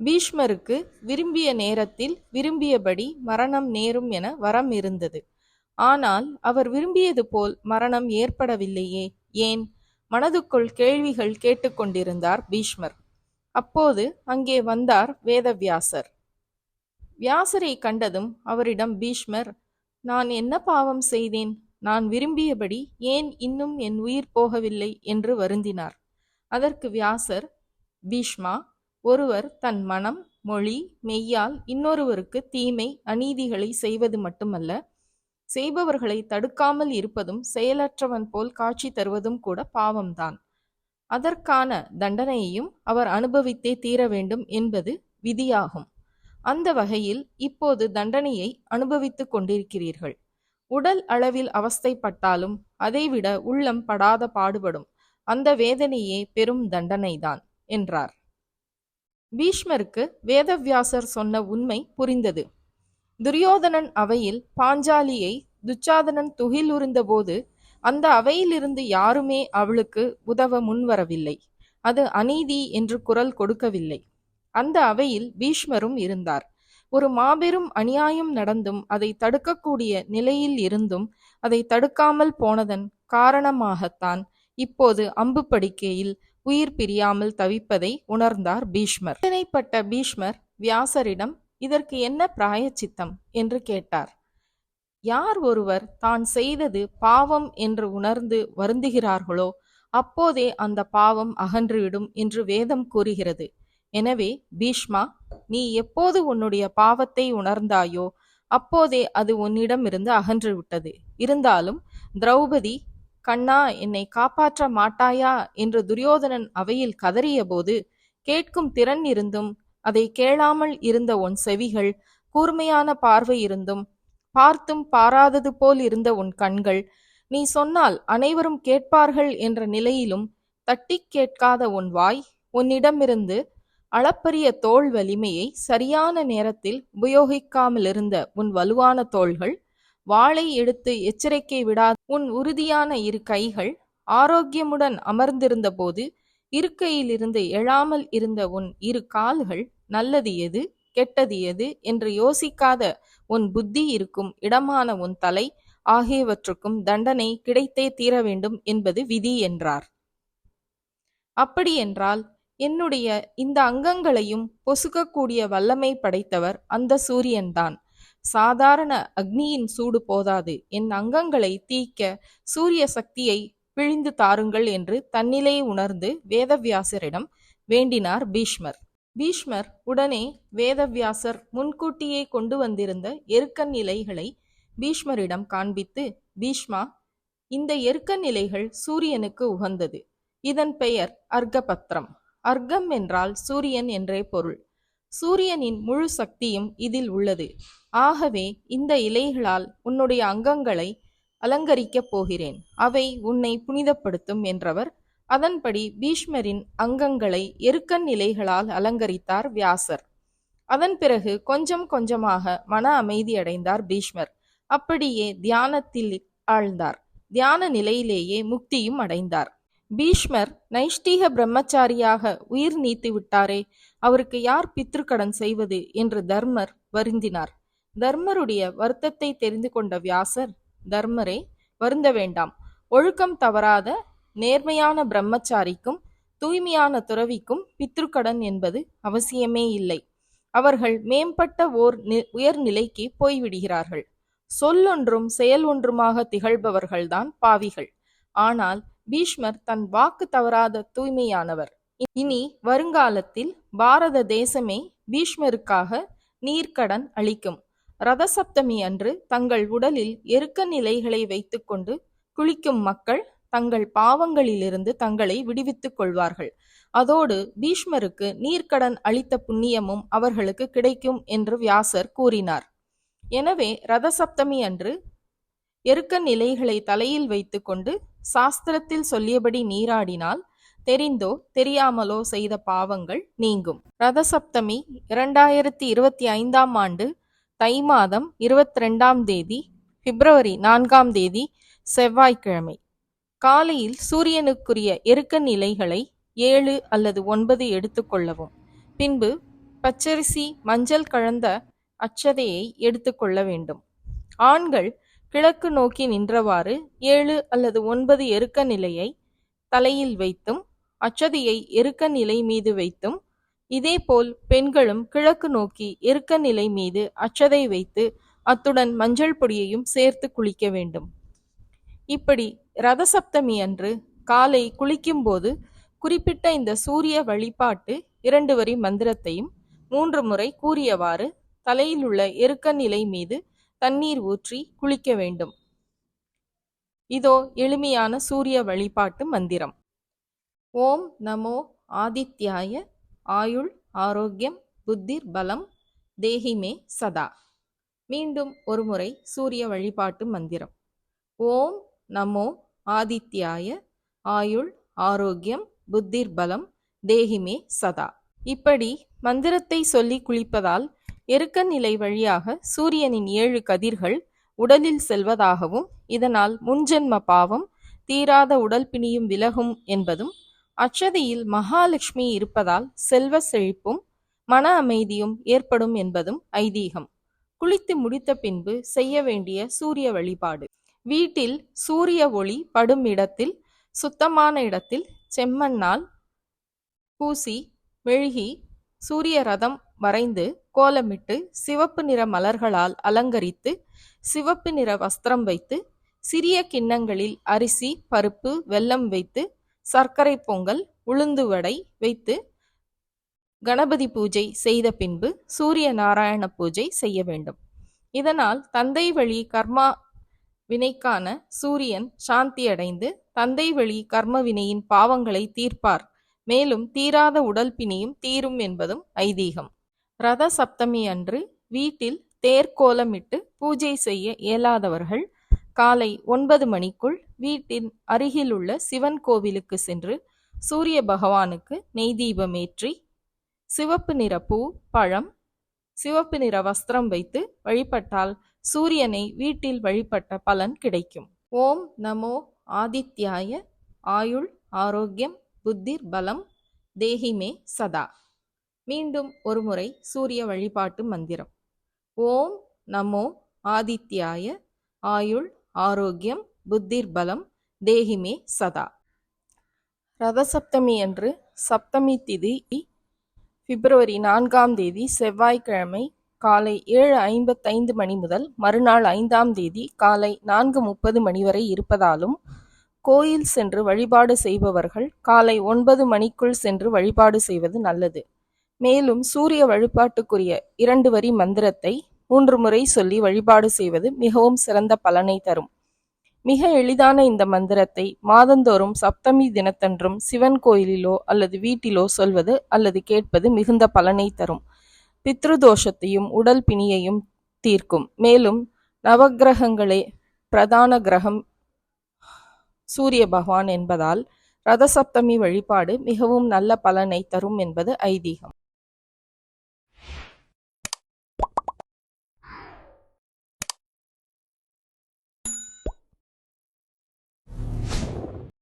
பீஷ்மருக்கு விரும்பிய நேரத்தில் விரும்பியபடி மரணம் நேரும் என வரம் இருந்தது. ஆனால் அவர் விரும்பியது போல் மரணம் ஏற்படவில்லையே ஏன்? மனதுக்குள் கேள்விகள் கேட்டுக்கொண்டிருந்தார் பீஷ்மர். அப்போது அங்கே வந்தார் வேதவியாசர். வியாசரை கண்டதும் அவரிடம் பீஷ்மர் நான் என்ன பாவம் செய்தேன்? நான் விரும்பியபடி ஏன் இன்னும் என் உயிர் போகவில்லை? என்று வருந்தினார். அதற்கு வியாசர் பீஷ்மா ஒருவர் தன் மனம் மொழி மெய்யால் இன்னொருவருக்கு தீமை அநீதிகளை செய்வது மட்டுமல்ல செய்பவர்களை தடுக்காமல் இருப்பதும் செயலற்றவன் போல் காட்சி தருவதும் கூட பாவம்தான். அதற்கான தண்டனையையும் அவர் அனுபவித்தே தீர வேண்டும் என்பது விதியாகும். அந்த வகையில் இப்போது தண்டனையை அனுபவித்துக் கொண்டிருக்கிறீர்கள். உடல் அளவில் அவஸ்தைப்பட்டாலும் அதைவிட உள்ளம் படாத பாடுபடும். அந்த வேதனையே பெரும் தண்டனைதான் என்றார். பீஷ்மருக்கு வேதவியாசர் சொன்ன உண்மை புரிந்தது. துரியோதனன் அவையில் பாஞ்சாலியை துச்சாதனன் துகிலுறிந்தபோது அந்த அவையிலிருந்து யாருமே அவளுக்கு உதவ முன்வரவில்லை. அது அநீதி என்று குரல் கொடுக்கவில்லை. அந்த அவையில் பீஷ்மரும் இருந்தார். ஒரு மாபெரும் அநியாயம் நடந்தும் அதை தடுக்கக்கூடிய நிலையில் இருந்தும் அதை தடுக்காமல் போனதன் காரணமாகத்தான் இப்போது அம்பு படிக்கையில் உயிர் பிரியாமல் தவிப்பதை உணர்ந்தார் பீஷ்மர். வேதனைப்பட்ட பீஷ்மர் வியாசரிடம் இதற்கு என்ன பிராயச்சித்தம்? என்று கேட்டார். யார் ஒருவர் தான் செய்தது பாவம் என்று உணர்ந்து வருந்துகிறார்களோ அப்போதே அந்த பாவம் அகன்றுவிடும் என்று வேதம் கூறுகிறது. எனவே பீஷ்மா நீ எப்போது உன்னுடைய பாவத்தை உணர்ந்தாயோ அப்போதே அது உன்னிடமிருந்து அகன்று விட்டது இருந்தாலும் திரௌபதி கண்ணா என்னை காப்பாற்ற மாட்டாயா? என்று துரியோதனன் அவையில் கதறியபோது கேட்கும் திறன் இருந்தும் அதை கேளாமல் இருந்த உன் செவிகள் கூர்மையான பார்வை இருந்தும் பார்த்தும் பாராதது போல் இருந்த உன் கண்கள் நீ சொன்னால் அனைவரும் கேட்பார்கள் என்ற நிலையிலும் தட்டிக் கேட்காத உன் வாய் உன்னிடமிருந்து அளப்பரிய தோல் வலிமையை சரியான நேரத்தில் உபயோகிக்காமலிருந்த உன் வலுவான தோள்கள் வாளை எடுத்து எச்சரிக்கை விடாத உன் உறுதியான இரு கைகள் ஆரோக்கியமுடன் அமர்ந்திருந்தபோது இருக்கையிலிருந்து எழாமல் இருந்த உன் இரு கால்கள் நல்லது எது கெட்டது எது என்று யோசிக்காத உன் புத்தி இருக்கும் இடமான உன் தலை ஆகியவற்றுக்கும் தண்டனை கிடைத்தே தீர வேண்டும் என்பது விதி என்றார். அப்படியென்றால் என்னுடைய இந்த அங்கங்களையும் பொசுக்கக்கூடிய வல்லமை படைத்தவர் அந்த சூரியன்தான். சாதாரண அக்னியின் சூடு போதாது. என் அங்கங்களை தீக்க சூரிய சக்தியை பிழிந்து தாருங்கள் என்று தன்னிலை உணர்ந்து வேதவியாசரிடம் வேண்டினார் பீஷ்மர். பீஷ்மர் உடனே வேதவியாசர் முன்கூட்டியே கொண்டு வந்திருந்த எருக்கன் நிலைகளை பீஷ்மரிடம் காண்பித்து பீஷ்மா இந்த எருக்கன் நிலைகள் சூரியனுக்கு உகந்தது. இதன் பெயர் அர்க்கபத்திரம் அர்க்கம் என்றால் சூரியன் என்றே பொருள். சூரியனின் முழு சக்தியும் இதில் உள்ளது. ஆகவே இந்த இலைகளால் உன்னுடைய அங்கங்களை அலங்கரிக்கப் போகிறேன். அவை உன்னை புனிதப்படுத்தும் என்றவர். அதன்படி பீஷ்மரின் அங்கங்களை எருக்கன் இலைகளால் அலங்கரித்தார் வியாசர். அதன் பிறகு கொஞ்சம் கொஞ்சமாக மன அமைதி அடைந்தார் பீஷ்மர். அப்படியே தியானத்தில் ஆழ்ந்தார். தியான நிலையிலேயே முக்தியும் அடைந்தார். பீஷ்மர் நைஷ்டீக பிரம்மச்சாரியாக உயிர் நீத்து விட்டாரே அவருக்கு யார் பித்ருக்கடன் செய்வது என்று தர்மர் வருந்தினார். தர்மருடைய வருத்தத்தை தெரிந்து கொண்ட வியாசர் தர்மரே வருந்த வேண்டாம். ஒழுக்கம் தவறாத நேர்மையான பிரம்மச்சாரிக்கும் தூய்மையான துறவிக்கும் பித்ருக்கடன் என்பது அவசியமே இல்லை. அவர்கள் மேம்பட்ட ஓர் உயர்நிலைக்கு போய்விடுகிறார்கள். சொல்லொன்றும் செயல் ஒன்றுமாக திகழ்பவர்கள்தான் பாவிகள். ஆனால் பீஷ்மர் தன் வாக்கு தவறாத தூய்மையானவர். இனி வருங்காலத்தில் பாரத தேசமே பீஷ்மருக்காக நீர்க்கடன் அளிக்கும். ரதசப்தமி அன்று தங்கள் உடலில் எருக்க நிலைகளை வைத்துக்கொண்டு குளிக்கும் மக்கள் தங்கள் பாவங்களிலிருந்து தங்களை விடுவித்துக் கொள்வார்கள். அதோடு பீஷ்மருக்கு நீர்க்கடன் அளித்த புண்ணியமும் அவர்களுக்கு கிடைக்கும் என்று வியாசர் கூறினார். எனவே ரதசப்தமி அன்று எருக்க நிலைகளை தலையில் வைத்துக்கொண்டு சாஸ்திரத்தில் சொல்லியபடி நீராடினால் தெரிந்தோ தெரியாமலோ செய்த பாவங்கள் நீங்கும். ரதசப்தமி இரண்டாயிரத்தி இருபத்தி ஐந்தாம் ஆண்டு தை மாதம் இருபத்தி ரெண்டாம் தேதி பிப்ரவரி நான்காம் தேதி செவ்வாய்க்கிழமை. காலையில் சூரியனுக்குரிய எருக்க நிலைகளை ஏழு அல்லது ஒன்பது எடுத்துக்கொள்ளவும் பின்பு பச்சரிசி மஞ்சள் கலந்த அச்சதையை எடுத்துக்கொள்ள வேண்டும். ஆண்கள் கிழக்கு நோக்கி நின்றவாறு ஏழு அல்லது ஒன்பது எருக்க நிலையை தலையில் வைத்தும் அச்சதியை எருக்க நிலை மீது வைத்தும் இதேபோல் பெண்களும் கிழக்கு நோக்கி எருக்க நிலை மீது அச்சதை வைத்து அத்துடன் மஞ்சள் பொடியையும் சேர்த்து குளிக்க வேண்டும். இப்படி ரதசப்தமி அன்று காலை குளிக்கும்போது குறிப்பிட்ட இந்த சூரிய வழிபாட்டு இரண்டு வரி மந்திரத்தையும் மூன்று முறை கூறியவாறு தலையிலுள்ள எருக்க நிலை மீது தண்ணீர் ஊற்றி குளிக்க வேண்டும். இதோ எளிமையான சூரிய வழிபாட்டு மந்திரம். ஓம் நமோ ஆதித்யாய ஆயுள் ஆரோக்கியம் புத்திர் பலம் தேஹிமே சதா. மீண்டும் ஒருமுறை சூரிய வழிபாட்டு மந்திரம். ஓம் நமோ ஆதித்யாய ஆயுள் ஆரோக்கியம் புத்திர் பலம் தேஹிமே சதா. இப்படி மந்திரத்தை சொல்லி குளிப்பதால் எருக்க நிலை வழியாக சூரியனின் ஏழு கதிர்கள் உடலில் செல்வதாகவும் இதனால் முன்ஜென்ம பாவம் தீராத உடல் பிணியும் விலகும் என்பதும் அச்சதியில் மகாலட்சுமி இருப்பதால் செல்வ செழிப்பும் மன அமைதியும் ஏற்படும் என்பதும் ஐதீகம். குளித்து முடித்த பின்பு செய்ய வேண்டிய சூரிய வழிபாடு. வீட்டில் சூரிய ஒளி படும் இடத்தில் சுத்தமான இடத்தில் செம்மண்ணால் பூசி மெழுகி சூரிய ரதம் வரைந்து கோலமிட்டு சிவப்பு நிற மலர்களால் அலங்கரித்து சிவப்பு நிற வஸ்திரம் வைத்து சிறிய கிண்ணங்களில் அரிசி பருப்பு வெல்லம் வைத்து சர்க்கரை பொங்கல் உளுந்து வடை வைத்து கணபதி பூஜை செய்த பின்பு சூரிய நாராயண பூஜை செய்ய வேண்டும். இதனால் தந்தை வழி கர்மா வினைக்கான சூரியன் சாந்தியடைந்து தந்தை வழி கர்ம வினையின் பாவங்களை தீர்ப்பார். மேலும் தீராத உடல் பிணியும் தீரும் என்பதும் ஐதீகம். ரத சப்தமி அன்று வீட்டில் தேர்கோலமிட்டு பூஜை செய்ய இயலாதவர்கள் காலை ஒன்பது மணிக்குள் வீட்டின் அருகிலுள்ள சிவன் கோவிலுக்கு சென்று சூரிய பகவானுக்கு நெய் தீபமேற்றி சிவப்பு நிற பூ பழம் சிவப்பு நிற வஸ்திரம் வைத்து வழிபட்டால் சூரியனை வீட்டில் வழிபட்ட பலன் கிடைக்கும். ஓம் நமோ ஆதித்யாய. ஆயுள் ஆரோக்கியம் புத்திர் பலம். தேஹிமே சதா. மீண்டும் ஒருமுறை சூரிய வழிபாட்டு மந்திரம். ஓம் நமோ ஆதித்யாய ஆயுள் ஆரோக்கியம் புத்திர் பலம் தேஹிமே சதா. ரதசப்தமி அன்று சப்தமி திதி பிப்ரவரி நான்காம் தேதி செவ்வாய்க்கிழமை காலை ஏழு ஐம்பத்தைந்து மணி முதல் மறுநாள் ஐந்தாம் தேதி காலை நான்கு முப்பது மணி வரை இருப்பதாலும் கோயில் சென்று வழிபாடு செய்பவர்கள் காலை ஒன்பது மணிக்குள் சென்று வழிபாடு செய்வது நல்லது. மேலும் சூரிய வழிபாட்டுக்குரிய இரண்டு வரி மந்திரத்தை மூன்று முறை சொல்லி வழிபாடு செய்வது மிகவும் சிறந்த பலனை தரும். மிக எளிதான இந்த மந்திரத்தை மாதந்தோறும் சப்தமி தினத்தன்றும் சிவன் கோயிலிலோ அல்லது வீட்டிலோ சொல்வது அல்லது கேட்பது மிகுந்த பலனை தரும். பித்ருதோஷத்தையும் உடல் பிணியையும் தீர்க்கும். மேலும் நவக்கிரகங்களே பிரதான கிரகம் சூரிய பகவான் என்பதால் ரதசப்தமி வழிபாடு மிகவும் நல்ல பலனை தரும் என்பது ஐதீகம்.